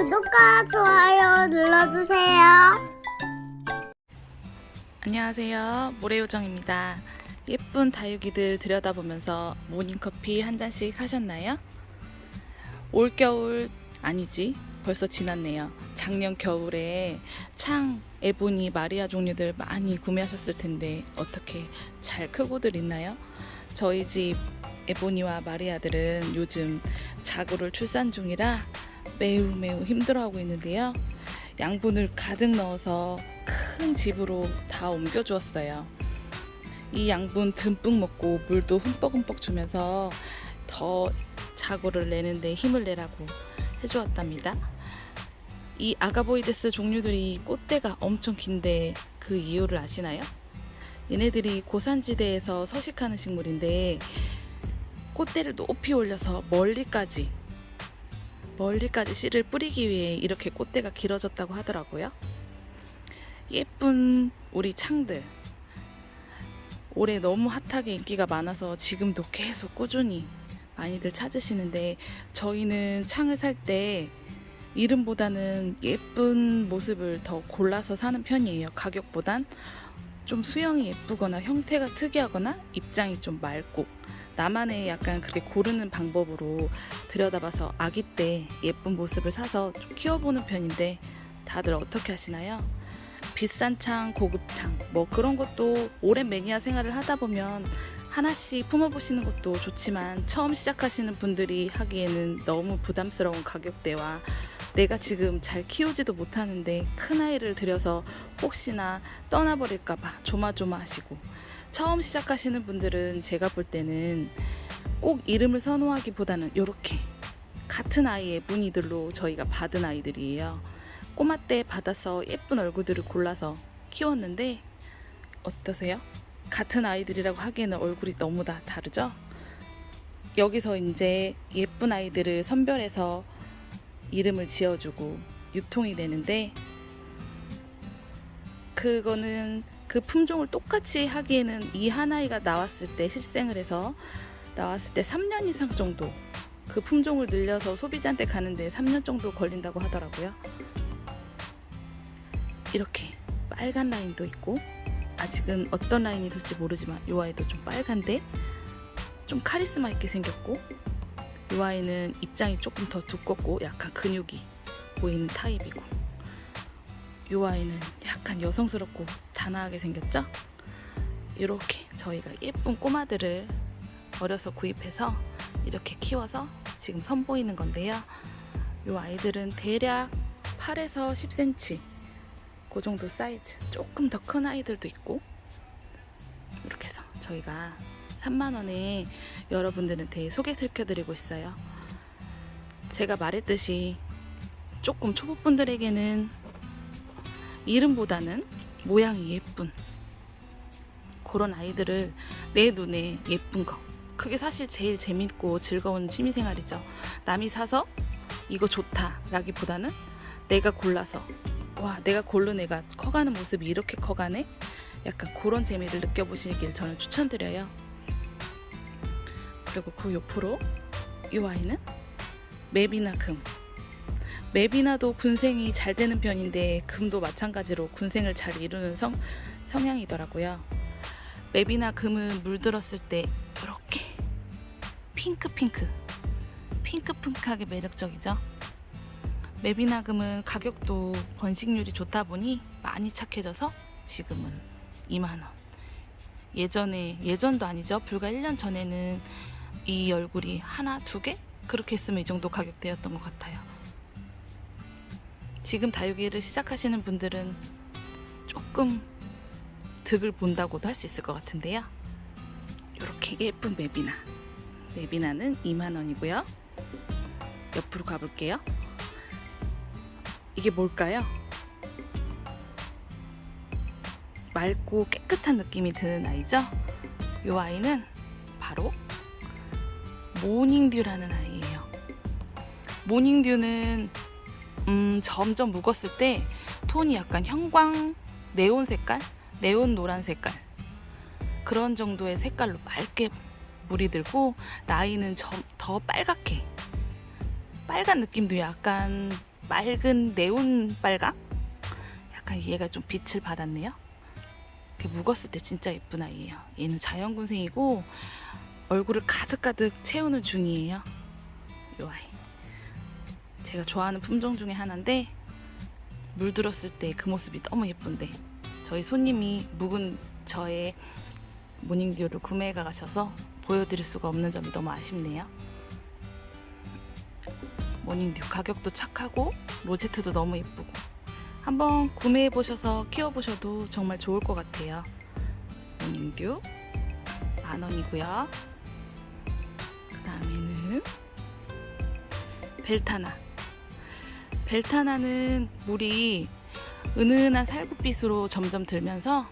구독과 좋아요 눌러주세요. 안녕하세요. 모래요정입니다. 예쁜 다육이들 들여다보면서 모닝커피 한 잔씩 하셨나요? 올겨울 아니지. 벌써 지났네요. 작년 겨울에 창, 에보니, 마리아 종류들 많이 구매하셨을 텐데 어떻게 잘 크고들 있나요? 저희 집 에보니와 마리아들은 요즘 자구를 출산 중이라 매우 매우 힘들어하고 있는데요. 양분을 가득 넣어서 큰 집으로 다 옮겨 주었어요. 이 양분 듬뿍 먹고 물도 흠뻑흠뻑 주면서 더 자고를 내는데 힘을 내라고 해주었답니다. 이 아가보이데스 종류들이 꽃대가 엄청 긴데 그 이유를 아시나요? 얘네들이 고산지대에서 서식하는 식물인데 꽃대를 높이 올려서 멀리까지 멀리까지 씨를 뿌리기 위해 이렇게 꽃대가 길어졌다고 하더라고요. 예쁜 우리 창들. 올해 너무 핫하게 인기가 많아서 지금도 계속 꾸준히 많이들 찾으시는데 저희는 창을 살 때 이름보다는 예쁜 모습을 더 골라서 사는 편이에요. 가격보단 좀 수영이 예쁘거나 형태가 특이하거나 입장이 좀 맑고 나만의 약간 그렇게 고르는 방법으로 들여다봐서 아기 때 예쁜 모습을 사서 좀 키워보는 편인데 다들 어떻게 하시나요? 비싼 창, 고급 창, 뭐 그런 것도 오랜 매니아 생활을 하다 보면 하나씩 품어보시는 것도 좋지만 처음 시작하시는 분들이 하기에는 너무 부담스러운 가격대와 내가 지금 잘 키우지도 못하는데 큰 아이를 들여서 혹시나 떠나버릴까봐 조마조마하시고 처음 시작하시는 분들은 제가 볼 때는 꼭 이름을 선호하기보다는 이렇게 같은 아이의 무늬들로 저희가 받은 아이들이에요. 꼬마 때 받아서 예쁜 얼굴들을 골라서 키웠는데 어떠세요? 같은 아이들이라고 하기에는 얼굴이 너무 다 다르죠? 여기서 이제 예쁜 아이들을 선별해서 이름을 지어주고 유통이 되는데 그거는 그 품종을 똑같이 하기에는 이 한 아이가 나왔을 때 실생을 해서 나왔을 때 3년 이상 정도 그 품종을 늘려서 소비자한테 가는데 3년 정도 걸린다고 하더라고요. 이렇게 빨간 라인도 있고 아직은 어떤 라인이 될지 모르지만 이 아이도 좀 빨간데 좀 카리스마 있게 생겼고 이 아이는 입장이 조금 더 두껍고 약간 근육이 보이는 타입이고 이 아이는 약간 여성스럽고 단아하게 생겼죠? 이렇게 저희가 예쁜 꼬마들을 어려서 구입해서 이렇게 키워서 지금 선보이는 건데요. 이 아이들은 대략 8에서 10cm 그 정도 사이즈 조금 더 큰 아이들도 있고 이렇게 해서 저희가 3만원에 여러분들한테 소개시켜드리고 있어요. 제가 말했듯이 조금 초보분들에게는 이름보다는 모양이 예쁜 그런 아이들을 내 눈에 예쁜 거 그게 사실 제일 재밌고 즐거운 취미생활이죠. 남이 사서 이거 좋다 라기보다는 내가 골라서 와 내가 고른 애가 커가는 모습이 이렇게 커가네 약간 그런 재미를 느껴보시길 저는 추천드려요. 그리고 그 옆으로 이 아이는 맵이나 금 맵이나도 군생이 잘 되는 편인데 금도 마찬가지로 군생을 잘 이루는 성, 성향이더라고요. 맵이나 금은 물들었을 때 이렇게 핑크핑크 핑크핑크하게 매력적이죠. 맵이나 금은 가격도 번식률이 좋다 보니 많이 착해져서 지금은 2만원. 예전에, 예전도 아니죠. 불과 1년 전에는 이 얼굴이 하나, 두 개? 그렇게 했으면 이 정도 가격대였던 것 같아요. 지금 다육이를 시작하시는 분들은 조금 득을 본다고도 할 수 있을 것 같은데요. 이렇게 예쁜 맵이나. 맵이나는 2만원이고요. 옆으로 가볼게요. 이게 뭘까요? 맑고 깨끗한 느낌이 드는 아이죠? 이 아이는 바로 모닝듀라는 아이예요. 모닝듀는 음, 점점 묵었을 때 톤이 약간 형광 네온 색깔, 네온 노란 색깔 그런 정도의 색깔로 맑게 물이 들고 라인은 점, 더 빨갛게 빨간 느낌도 약간 맑은 네온 빨강? 약간 얘가 좀 빛을 받았네요. 이렇게 묵었을 때 진짜 예쁜 아이예요. 얘는 자연군생이고 얼굴을 가득가득 채우는 중이에요. 이 아이. 제가 좋아하는 품종 중에 하나인데 물들었을 때 그 모습이 너무 예쁜데 저희 손님이 묵은 저의 모닝듀를 구매해 가셔서 보여드릴 수가 없는 점이 너무 아쉽네요. 모닝듀 가격도 착하고 로제트도 너무 예쁘고 한번 구매해 보셔서 키워 보셔도 정말 좋을 것 같아요. 모닝듀 만 원이고요. 그 다음에는 벨타나. 벨타나는 물이 은은한 살구빛으로 점점 들면서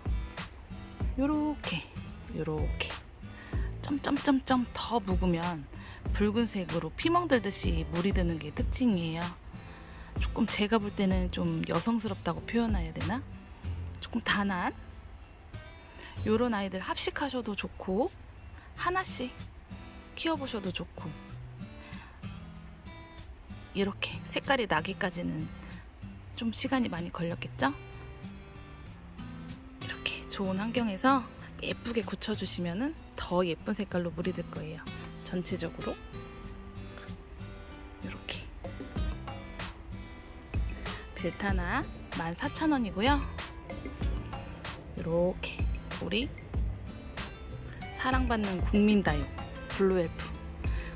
요렇게 요렇게 점점점점 더 묵으면 붉은색으로 피멍 들듯이 물이 드는 게 특징이에요. 조금 제가 볼 때는 좀 여성스럽다고 표현해야 되나? 조금 단한 요런 아이들 합식하셔도 좋고 하나씩 키워보셔도 좋고 이렇게 색깔이 나기까지는 좀 시간이 많이 걸렸겠죠? 이렇게 좋은 환경에서 예쁘게 굳혀주시면 더 예쁜 색깔로 물이 들 거예요. 전체적으로 이렇게 벨타나 14,000원이고요. 이렇게 우리 사랑받는 국민다육 블루엘프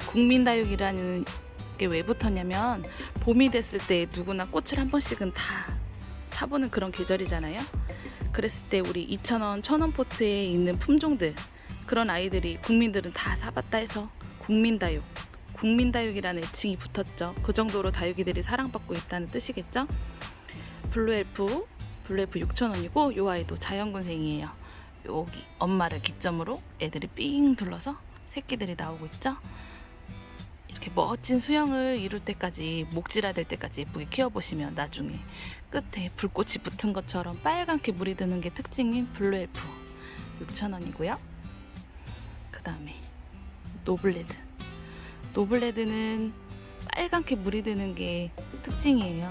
국민다육이라는 게 왜 붙었냐면 봄이 됐을 때 누구나 꽃을 한 번씩은 다 사보는 그런 계절이잖아요. 그랬을 때 우리 2,000원, 1,000원 포트에 있는 품종들 그런 아이들이 국민들은 다 사봤다 해서 국민다육, 국민다육이라는 애칭이 붙었죠. 그 정도로 다육이들이 사랑받고 있다는 뜻이겠죠. 블루엘프, 블루엘프 6,000원이고 요 아이도 자연군생이에요. 여기 엄마를 기점으로 애들이 삥 둘러서 새끼들이 나오고 있죠. 이렇게 멋진 수영을 이룰 때까지 목질화될 때까지 예쁘게 키워보시면 나중에 끝에 불꽃이 붙은 것처럼 빨갛게 물이 드는 게 특징인 블루엘프 6,000원이고요. 그 다음에 노블레드. 노블레드는 빨갛게 물이 드는 게 특징이에요.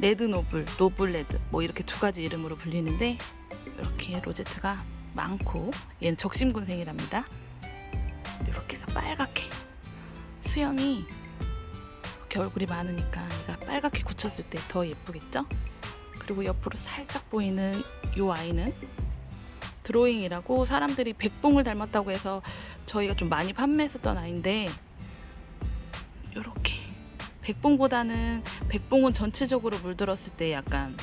레드 노블, 노블레드 뭐 이렇게 두 가지 이름으로 불리는데 이렇게 로제트가 많고 얘는 적심군생이랍니다. 이렇게 해서 빨갛게 수영이 이렇게 얼굴이 많으니까 얘가 빨갛게 굳혔을 때 더 예쁘겠죠? 그리고 옆으로 살짝 보이는 이 아이는 드로잉이라고 사람들이 백봉을 닮았다고 해서 저희가 좀 많이 판매했었던 아이인데 이렇게 백봉보다는 백봉은 전체적으로 물들었을 때 약간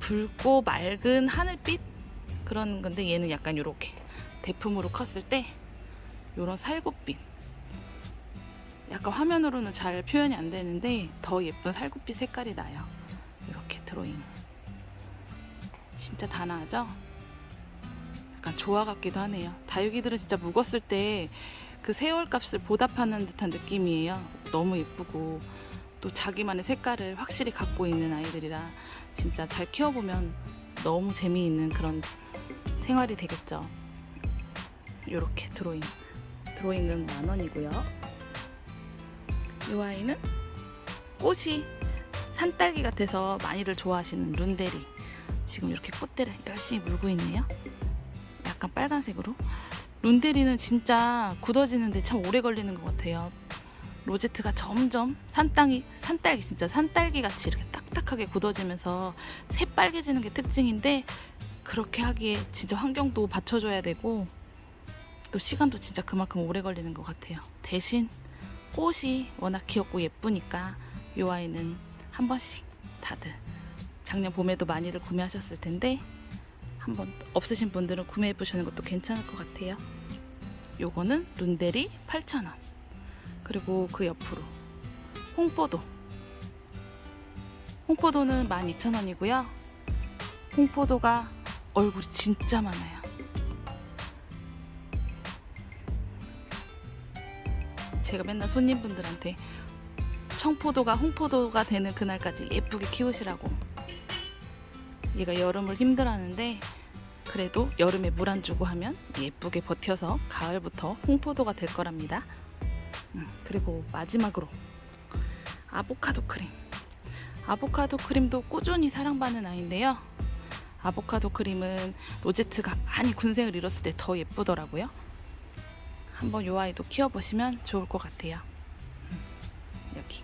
붉고 맑은 하늘빛 그런 건데 얘는 약간 이렇게 대품으로 컸을 때 이런 살구빛 약간 화면으로는 잘 표현이 안 되는데 더 예쁜 살구빛 색깔이 나요. 이렇게 드로잉. 진짜 단아하죠? 약간 조화 같기도 하네요. 다육이들은 진짜 묵었을 때 그 세월 값을 보답하는 듯한 느낌이에요. 너무 예쁘고 또 자기만의 색깔을 확실히 갖고 있는 아이들이라 진짜 잘 키워보면 너무 재미있는 그런 생활이 되겠죠? 이렇게 드로잉. 드로잉은 만 원이고요 이 아이는 꽃이 산딸기 같아서 많이들 좋아하시는 룬데리 지금 이렇게 꽃대를 열심히 물고 있네요. 약간 빨간색으로. 룬데리는 진짜 굳어지는데 참 오래 걸리는 것 같아요. 로제트가 점점 산땅이 산딸기 진짜 산딸기 같이 이렇게 딱딱하게 굳어지면서 새빨개지는 게 특징인데 그렇게 하기에 진짜 환경도 받쳐줘야 되고 또 시간도 진짜 그만큼 오래 걸리는 것 같아요. 대신 꽃이 워낙 귀엽고 예쁘니까 이 아이는 한 번씩 다들 작년 봄에도 많이들 구매하셨을 텐데 한번 없으신 분들은 구매해 보시는 것도 괜찮을 것 같아요. 요거는 룬데리 8,000원. 그리고 그 옆으로 홍포도. 홍포도는 12,000원이고요. 홍포도가 얼굴이 진짜 많아요. 제가 맨날 손님분들한테 청포도가 홍포도가 되는 그날까지 예쁘게 키우시라고. 얘가 여름을 힘들어하는데 그래도 여름에 물 안 주고 하면 예쁘게 버텨서 가을부터 홍포도가 될 거랍니다. 음, 그리고 마지막으로 아보카도 크림. 아보카도 크림도 꾸준히 사랑받는 아이인데요. 아보카도 크림은 로제트가 많이 군생을 이뤘을 때 더 예쁘더라고요. 한번 이 아이도 키워보시면 좋을 것 같아요. 음, 여기.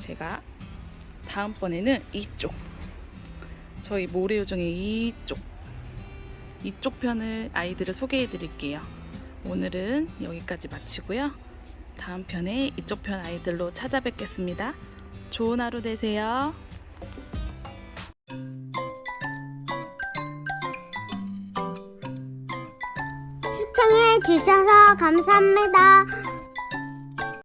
제가 다음번에는 이쪽. 저희 모래요 중에 이쪽. 이쪽 편을 아이들을 소개해 드릴게요. 오늘은 여기까지 마치고요. 다음 편에 이쪽 편 아이들로 찾아뵙겠습니다. 좋은 하루 되세요. 주셔서 감사합니다.